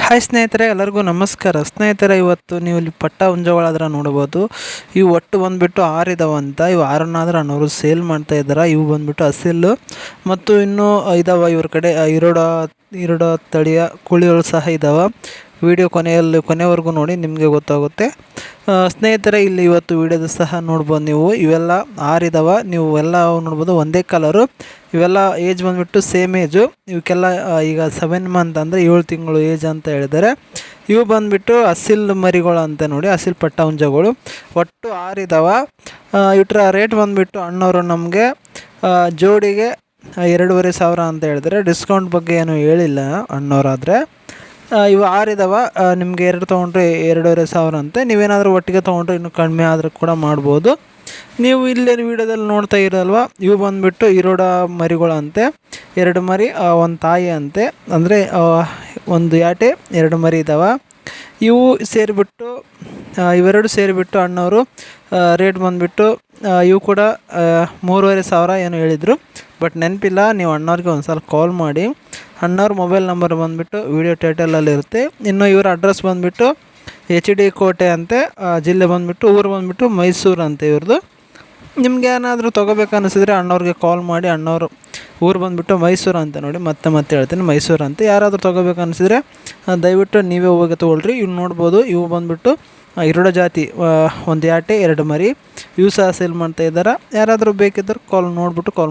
Hi ಸ್ನೇಹಿತರೆ, ಎಲ್ಲರಿಗೂ ನಮಸ್ಕಾರ. ಸ್ನೇಹಿತರೆ, ಇವತ್ತು ನೀವು ಇಲ್ಲಿ ಪಟ್ಟ ಹುಂಜಗಳಾದ್ರೆ ನೋಡ್ಬೋದು. ಇವು ಒಟ್ಟು ಬಂದುಬಿಟ್ಟು ಆರು ಇದಾವೆ ಅಂತ ಇವು ಆರನ್ನಾದ್ರೆ ಅನ್ನೋರು ಸೇಲ್ ಮಾಡ್ತಾ ಇದ್ದಾರೆ. ಇವು ಬಂದುಬಿಟ್ಟು ಹಸಿಲ್ಲು ಮತ್ತು ಇನ್ನೂ ಇದಾವೆ ಇವ್ರ ಕಡೆ ಇರೋಡ ಇರೋಡ ತಳಿಯ ಕುಳಿಗಳು ಸಹ ಇದ್ದಾವೆ ವಿಡಿಯೋ ಕೊನೆಯಲ್ಲಿ ಕೊನೆವರೆಗೂ ನೋಡಿ, ನಿಮಗೆ ಗೊತ್ತಾಗುತ್ತೆ. ಸ್ನೇಹಿತರೆ, ಇಲ್ಲಿ ಇವತ್ತು ವಿಡಿಯೋದ ಸಹ ನೋಡ್ಬೋದು ನೀವು. ಇವೆಲ್ಲ ಆರಿದವ. ನೀವು ಎಲ್ಲ ನೋಡ್ಬೋದು, ಒಂದೇ ಕಲರು ಇವೆಲ್ಲ ಏಜ್ ಬಂದುಬಿಟ್ಟು ಸೇಮ್ ಏಜು ಇವಕ್ಕೆಲ್ಲ ಈಗ ಸೆವೆನ್ ಮಂತ್ ಅಂದರೆ ಏಳು ತಿಂಗಳು ಏಜ್ ಅಂತ ಹೇಳಿದರೆ ಇವು ಬಂದುಬಿಟ್ಟು ಅಸಿಲ್ ಮರಿಗಳು ಅಂತ ನೋಡಿ, ಅಸಿಲ್ ಪಟ್ಟ ಹುಂಜಗಳು ಒಟ್ಟು ಆರಿದಾವ. ಇಟ್ರ ರೇಟ್ ಬಂದುಬಿಟ್ಟು ಅಣ್ಣವರು ನಮಗೆ. ಜೋಡಿಗೆ ಎರಡೂವರೆ ಸಾವಿರ ಅಂತ ಹೇಳಿದ್ರೆ ಡಿಸ್ಕೌಂಟ್ ಬಗ್ಗೆ ಏನು ಹೇಳಿಲ್ಲ ಅಣ್ಣವರಾದರೆ ಇವು ಆರಿದಾವ. ನಿಮಗೆ ಎರಡು ತೊಗೊಂಡ್ರೆ ಎರಡೂವರೆ ಸಾವಿರ ಅಂತೆ ನೀವೇನಾದರೂ ಒಟ್ಟಿಗೆ ತೊಗೊಂಡ್ರೆ ಇನ್ನೂ ಕಡಿಮೆ ಆದರೂ ಕೂಡ ಮಾಡ್ಬೋದು. ನೀವು ಇಲ್ಲೇ ವಿಡಿಯೋದಲ್ಲಿ ನೋಡ್ತಾ ಇರಲ್ವ? ಇವು ಬಂದುಬಿಟ್ಟು ಇರೋಡ ಮರಿಗಳಂತೆ. ಎರಡು ಮರಿ ಒಂದು ತಾಯಿ ಅಂತೆ. ಅಂದರೆ ಒಂದು ಯಾಟೆ, ಎರಡು ಮರಿ ಇದ್ದಾವೆ ಇವು ಸೇರಿಬಿಟ್ಟು ಇವೆರಡು ಸೇರಿಬಿಟ್ಟು ಅಣ್ಣವರು ರೇಟ್ ಬಂದುಬಿಟ್ಟು ಇವು ಕೂಡ ಮೂರುವರೆ ಸಾವಿರ ಏನು ಹೇಳಿದರು. ಬಟ್ ನೆನಪಿಲ್ಲ, ನೀವು ಅಣ್ಣವ್ರಿಗೆ ಒಂದು ಸಲ ಕಾಲ್ ಮಾಡಿ. ಅಣ್ಣವ್ರ ಮೊಬೈಲ್ ನಂಬರ್ ಬಂದುಬಿಟ್ಟು ವಿಡಿಯೋ ಟೈಟಲಲ್ಲಿ ಇರುತ್ತೆ. ಇನ್ನು ಇವರ ಅಡ್ರೆಸ್ ಬಂದುಬಿಟ್ಟು ಎಚ್ ಡಿ ಕೋಟೆ ಅಂತೆ ಜಿಲ್ಲೆ ಬಂದುಬಿಟ್ಟು, ಊರು ಬಂದುಬಿಟ್ಟು ಮೈಸೂರು ಅಂತೆ ಇವ್ರದ್ದು ನಿಮ್ಗೆ ಏನಾದರೂ ತೊಗೋಬೇಕು ಅನ್ನಿಸಿದ್ರೆ ಅಣ್ಣವ್ರಿಗೆ ಕಾಲ್ ಮಾಡಿ, ಅಣ್ಣವರು ಊರು ಬಂದುಬಿಟ್ಟು ಮೈಸೂರು ಅಂತ ನೋಡಿ ಮತ್ತೆ ಮತ್ತೆ ಹೇಳ್ತೀನಿ, ಮೈಸೂರು ಅಂತ. ಯಾರಾದರೂ ತೊಗೋಬೇಕು ಅನಿಸಿದ್ರೆ ದಯವಿಟ್ಟು ನೀವೇ ಹೋಗಿ ತೊಗೊಳ್ರಿ. ಇವು ನೋಡ್ಬೋದು ಇವು ಬಂದುಬಿಟ್ಟು ಇರುಡ ಜಾತಿ ಒಂದು ಯಾಟೆ ಎರಡು ಮರಿ. ಇವು ಸಹ ಸೇಲ್ ಮಾಡ್ತಾ ಇದ್ದಾರೆ? ಯಾರಾದರೂ ಬೇಕಿದ್ದರೆ ಕಾಲ್ ನೋಡಿಬಿಟ್ಟು ಕಾಲ್ ಮಾಡಿ.